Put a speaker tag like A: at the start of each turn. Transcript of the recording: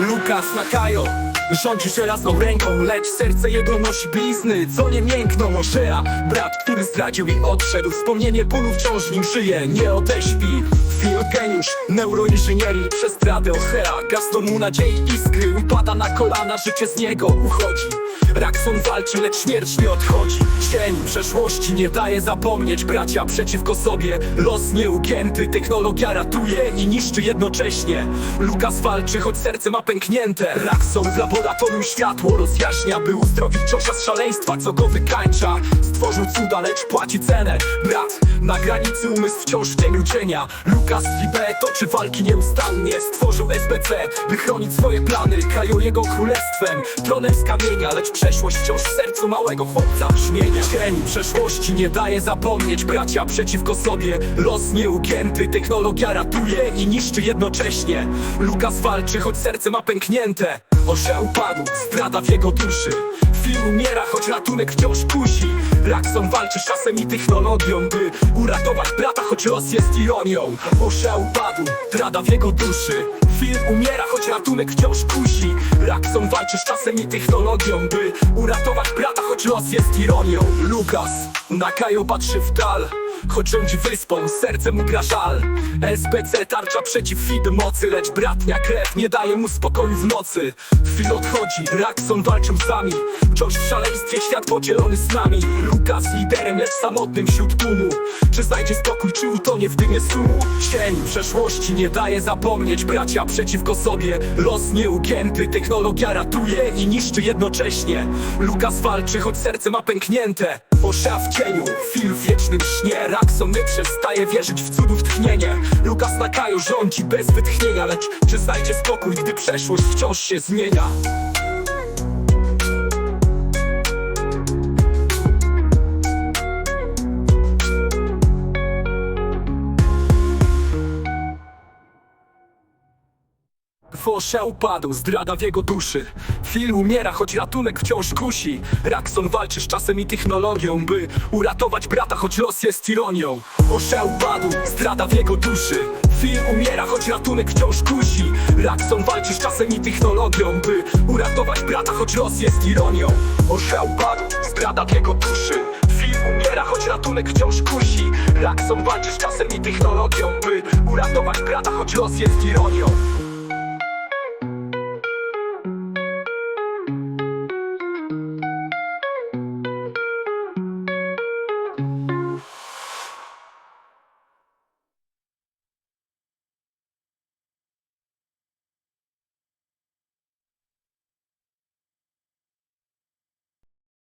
A: Lukas Nakajo Rządzi żelazną ręką, lecz serce jego nosi blizny Co nie miękną Oszea. Brat, który zdradził i odszedł Wspomnienie bólu wciąż w nim żyje, nie odeśpi. Film geniusz, neuroinżynierii Przez stradę Ochea Gaston mu nadziei iskry Upada na kolana, życie z niego uchodzi Rakson walczy, lecz śmierć nie odchodzi. Cień przeszłości nie daje zapomnieć Bracia przeciwko sobie. Los nieugięty, technologia ratuje I niszczy jednocześnie. Lukas walczy, choć serce ma pęknięte. Rakson w laboratorium światło. Rozjaśnia By uzdrowić z szaleństwa, co go wykańcza. Stworzył cuda, lecz płaci cenę. Brat, na granicy umysł wciąż w cieniu cienia. Lukas Libe toczy walki nieustannie. Stworzył SBC, by chronić swoje plany. Krają jego królestwem, tronem z kamienia Lecz przeszłość wciąż w sercu małego chłopca. Brzmienia Cień przeszłości nie daje zapomnieć Bracia przeciwko sobie, los nieugięty Technologia ratuje i niszczy jednocześnie. Lukas walczy, choć serce ma pęknięte. Osza upadł, zdrada w jego duszy. Film umiera, choć ratunek wciąż kusi. Rakson walczy z czasem i technologią By uratować brata, choć los jest ironią. Osza upadł, zdrada w jego duszy. Film umiera, choć ratunek wciąż kusi Rakson walczy z czasem i technologią By uratować brata, choć los jest ironią. Lukas, Nakajo patrzy w dal Choć rządzi wyspą, serce mu gra żal. SBC tarcza przeciw Fid mocy Lecz bratnia krew nie daje mu spokoju w nocy. Chwil odchodzi, Rakson walczył nami Wciąż w szaleństwie świat podzielony z nami. Lukas liderem, lecz samotnym wśród tłumu. Czy znajdzie spokój, czy utonie w dymie sumu Cień przeszłości nie daje zapomnieć Bracia przeciwko sobie, los nieugięty Technologia ratuje i niszczy jednocześnie. Lukas walczy, choć serce ma pęknięte Osza w cieniu, film w wiecznym śnie Rakson nie przestaje wierzyć w cudów tchnienie Lukas na kaju rządzi bez wytchnienia Lecz czy znajdzie spokój, gdy przeszłość wciąż się zmienia? Fosza upadł, zdrada w jego duszy. Phil umiera, choć ratunek wciąż kusi. Rakson walczy z czasem i technologią By uratować brata, choć los jest ironią. Osza upadł, zdrada w jego duszy. Phil umiera, choć ratunek wciąż kusi. Rakson walczy z czasem i technologią By uratować brata, choć los jest ironią. Osza upadł, zdrada w jego duszy. Phil umiera, choć ratunek wciąż kusi. Rakson walczy z czasem i technologią By uratować brata, choć los jest ironią